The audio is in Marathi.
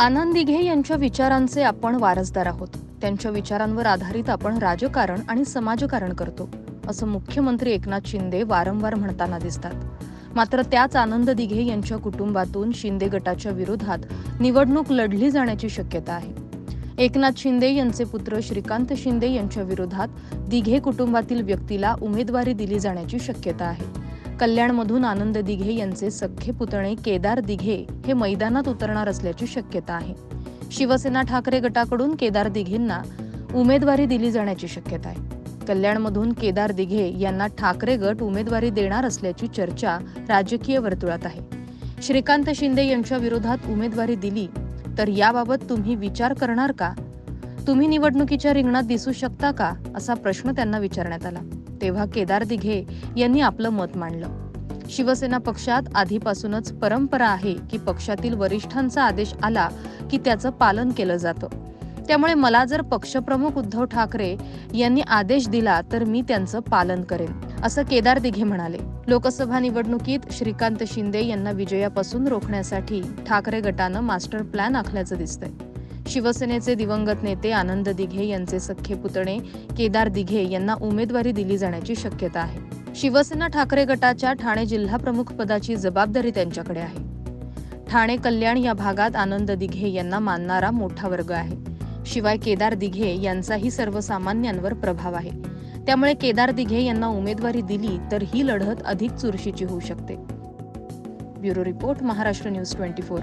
आनंद दिघे यांच्या विचारांचे आपण वारसदार आहोत. त्यांच्या विचारांवर आधारित आपण राजकारण आणि समाजकारण करतो असं मुख्यमंत्री एकनाथ शिंदे वारंवार म्हणताना दिसतात. मात्र त्याच आनंद दिघे यांच्या कुटुंबातून शिंदे गटाच्या विरोधात निवडणूक लढली जाण्याची शक्यता आहे. एकनाथ शिंदे यांचे पुत्र श्रीकांत शिंदे यांच्या विरोधात दिघे कुटुंबातील व्यक्तीला उमेदवारी दिली जाण्याची शक्यता आहे. कल्याणमधून आनंद दिघे यांचे सख्खे पुतणे केदार दिघे हे मैदानात उतरणार असल्याची शक्यता आहे. शिवसेना ठाकरे गटाकडून केदार दिघेंना उमेदवारी दिली जाण्याची शक्यता आहे. कल्याणमधून केदार दिघे यांना ठाकरे गट उमेदवारी देणार असल्याची चर्चा राजकीय वर्तुळात आहे. श्रीकांत शिंदे यांच्या विरोधात उमेदवारी दिली तर याबाबत तुम्ही विचार करणार का? तुम्ही निवडणुकीच्या रिंगणात दिसू शकता का? असा प्रश्न त्यांना विचारण्यात आला. तेव्हा केदार दिघे यांनी आपलं मत मांडलं. शिवसेना पक्षात आधीपासूनच परंपरा आहे की पक्षातील वरिष्ठांचा आदेश आला की त्याचं पालन केलं जातं. त्यामुळे मला जर पक्षप्रमुख उद्धव ठाकरे यांनी आदेश दिला तर मी त्यांचं पालन करेन असं केदार दिघे म्हणाले. लोकसभा निवडणुकीत श्रीकांत शिंदे यांना विजयापासून रोखण्यासाठी ठाकरे गटानं मास्टर प्लॅन आखल्याचं दिसतंय. शिवसेनेचे दिवंगत नेते आनंद दिघे यांचे सख्खे पुतणे केदार दिघे यांना उमेदवारी दिली जाण्याची शक्यता आहे. शिवसेना ठाकरे गटाच्या ठाणे जिल्हा प्रमुख पदाची जबाबदारी त्यांच्याकडे आहे. ठाणे कल्याण या भागात आनंद दिघे यांना मानणारा मोठा वर्ग आहे. शिवाय केदार दिघे यांचाही सर्वसामान्यांवर प्रभाव आहे. त्यामुळे केदार दिघे यांना उमेदवारी दिली तर ही लढत अधिक चुरशीची होऊ शकते. Bureau report Maharashtra news twenty four.